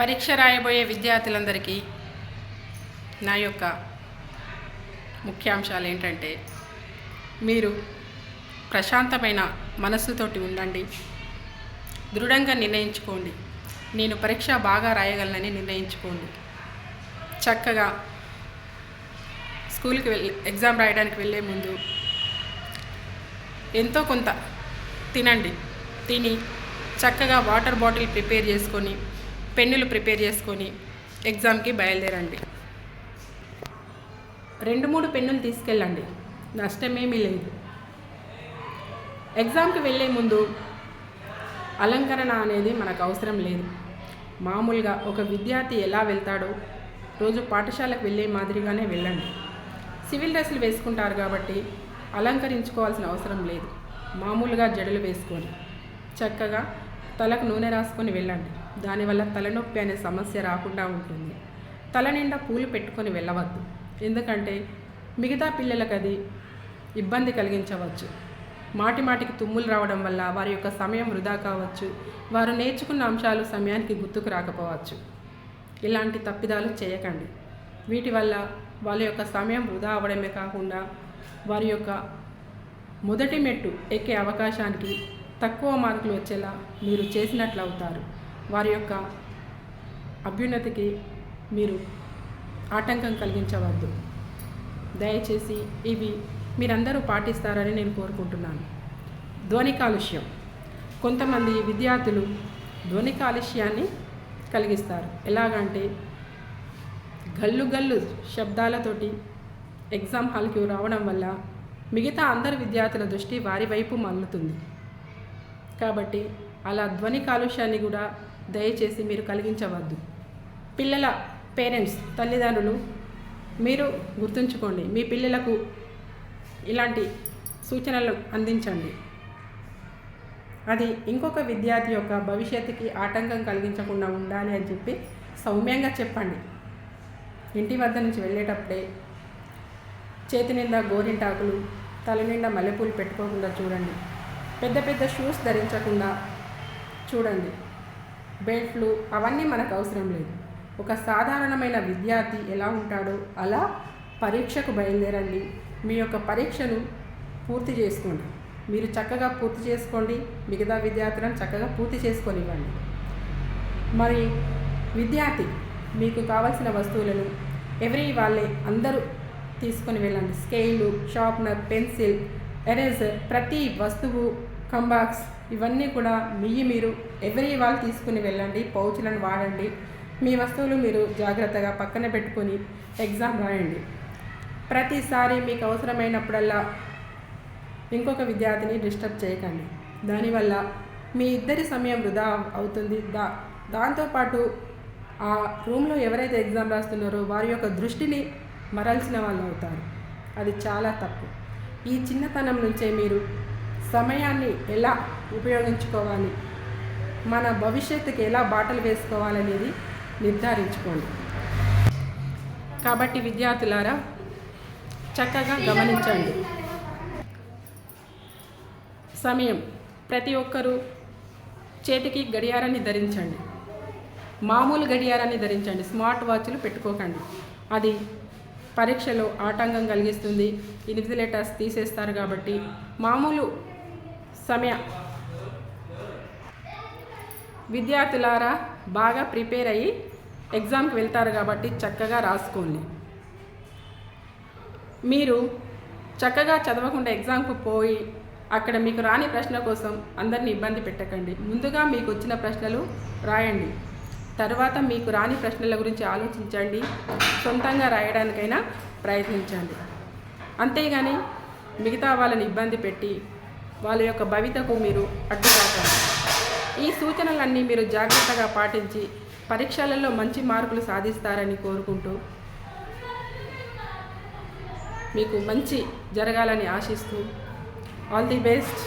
పరీక్ష రాయబోయే విద్యార్థులందరికీ నా యొక్క ముఖ్యాంశాలు ఏంటంటే మీరు ప్రశాంతమైన మనస్సుతోటి ఉండండి. దృఢంగా నిర్ణయించుకోండి. నేను పరీక్ష బాగా రాయగలనని నిర్ణయించుకోండి. చక్కగా స్కూల్కి వెళ్ళి ఎగ్జామ్ రాయడానికి వెళ్ళే ముందు ఎంతో కొంత తినండి. తిని చక్కగా వాటర్ బాటిల్ ప్రిపేర్ చేసుకొని పెన్నులు ప్రిపేర్ చేసుకొని ఎగ్జామ్కి బయలుదేరండి. రెండు మూడు పెన్నులు తీసుకెళ్ళండి. నష్టమేమీ లేదు. ఎగ్జామ్కి వెళ్ళే ముందు అలంకరణ అనేది మనకు అవసరం లేదు. మామూలుగా ఒక విద్యార్థి ఎలా వెళ్తాడో రోజు పాఠశాలకు వెళ్ళే మాదిరిగానే వెళ్ళండి. సివిల్ డ్రెస్సులు వేసుకుంటారు కాబట్టి అలంకరించుకోవాల్సిన అవసరం లేదు. మామూలుగా జడలు వేసుకొని చక్కగా తలకు నూనె రాసుకొని వెళ్ళండి. దానివల్ల తలనొప్పి అనే సమస్య రాకుండా ఉంటుంది. తల నిండా పూలు పెట్టుకొని వెళ్ళవద్దు. ఎందుకంటే మిగతా పిల్లలకు అది ఇబ్బంది కలిగించవచ్చు. మాటి మాటికి తుమ్ములు రావడం వల్ల వారి యొక్క సమయం వృధా కావచ్చు. వారు నేర్చుకున్న అంశాలు సమయానికి గుర్తుకు రాకపోవచ్చు. ఇలాంటి తప్పిదాలు చేయకండి. వీటి వల్ల వాళ్ళ యొక్క సమయం వృధా అవ్వడమే కాకుండా వారి యొక్క మొదటి మెట్టు ఎక్కే అవకాశానికి తక్కువ మార్కులు వచ్చేలా మీరు చేసినట్లు అవుతారు వారి యొక్క అభ్యున్నతికి మీరు ఆటంకం కలిగించవద్దు. దయచేసి ఇవి మీరందరూ పాటిస్తారని నేను కోరుకుంటున్నాను. ధ్వని కాలుష్యం. కొంతమంది విద్యార్థులు ధ్వని కాలుష్యాన్ని కలిగిస్తారు. ఎలాగంటే గల్లు గల్లు శబ్దాలతోటి ఎగ్జామ్ హాల్కి రావడం వల్ల మిగతా అందరు విద్యార్థుల దృష్టి వారి వైపు మల్లుతుంది. కాబట్టి అలా ధ్వని కాలుష్యాన్ని కూడా దయచేసి మీరు కలిగించవద్దు. పిల్లల పేరెంట్స్ తల్లిదండ్రులు మీరు గుర్తుంచుకోండి మీ పిల్లలకు ఇలాంటి సూచనలు అందించండి. అది ఇంకొక విద్యార్థి యొక్క భవిష్యత్తుకి ఆటంకం కలిగించకుండా ఉండాలి అని చెప్పి సౌమ్యంగా చెప్పండి. ఇంటి వద్ద నుంచి వెళ్ళేటప్పుడే చేతి నిండా గోరింటాకులు తల నిండా మల్లెపూలు పెట్టుకోకుండా చూడండి. పెద్ద పెద్ద షూస్ ధరించకుండా చూడండి. బెల్ట్లు అవన్నీ మనకు అవసరం లేదు. ఒక సాధారణమైన విద్యార్థి ఎలా ఉంటాడో అలా పరీక్షకు బయలుదేరండి. మీ యొక్క పరీక్షను పూర్తి చేసుకోండి. మీరు చక్కగా పూర్తి చేసుకోండి. మిగతా విద్యార్థులను చక్కగా పూర్తి చేసుకొనివ్వండి మరి విద్యార్థి మీకు కావలసిన వస్తువులను ఎవరి వాళ్ళే అందరూ తీసుకొని వెళ్ళండి. స్కేలు షార్ప్నర్ పెన్సిల్ ఎరేజర్ ప్రతి వస్తువు కంబాక్స్ ఇవన్నీ కూడా మియ్యి మీరు ఎవరి వాళ్ళు తీసుకుని వెళ్ళండి పౌచులను వాడండి. మీ వస్తువులు మీరు జాగ్రత్తగా పక్కన పెట్టుకొని ఎగ్జామ్ రాయండి. ప్రతిసారి మీకు అవసరమైనప్పుడల్లా ఇంకొక విద్యార్థిని డిస్టర్బ్ చేయకండి. దానివల్ల మీ ఇద్దరి సమయం వృధా అవుతుంది. దా దాంతోపాటు ఆ రూమ్లో ఎవరైతే ఎగ్జామ్ రాస్తున్నారో వారి యొక్క దృష్టిని మరల్చిన వాళ్ళు అవుతారు. అది చాలా తప్పు. ఈ చిన్నతనం నుంచే మీరు సమయాన్ని ఎలా ఉపయోగించుకోవాలి? మన భవిష్యత్తుకి ఎలా బాటలు వేసుకోవాలనేది నిర్ధారించుకోండి. కాబట్టి విద్యార్థులారా చక్కగా గమనించండి. సమయం. ప్రతి ఒక్కరూ చేతికి గడియారాన్ని ధరించండి. మామూలు గడియారాన్ని ధరించండి. స్మార్ట్ వాచ్లు పెట్టుకోకండి. అది పరీక్షలో ఆటంకం కలిగిస్తుంది. ఇన్విజిలేటర్స్ తీసేస్తారు కాబట్టి మామూలు సమయ. విద్యార్థులారా బాగా ప్రిపేర్ అయ్యి ఎగ్జామ్కి వెళ్తారు కాబట్టి చక్కగా రాసుకోండి. మీరు చక్కగా చదవకుండా ఎగ్జామ్కు పోయి అక్కడ మీకు రాని ప్రశ్న కోసం అందరిని ఇబ్బంది పెట్టకండి. ముందుగా మీకు వచ్చిన ప్రశ్నలు రాయండి. తర్వాత మీకు రాని ప్రశ్నల గురించి ఆలోచించండి. సొంతంగా రాయడానికైనా ప్రయత్నించండి. అంతేగాని మిగతా వాళ్ళని ఇబ్బంది పెట్టి వాళ్ళ యొక్క భవితకు మీరు అడ్డురాకండి. ఈ సూచనలన్నీ మీరు జాగ్రత్తగా పాటించి పరీక్షలలో మంచి మార్కులు సాధిస్తారని కోరుకుంటూ మీకు మంచి జరగాలని ఆశిస్తూ ఆల్ ది బెస్ట్.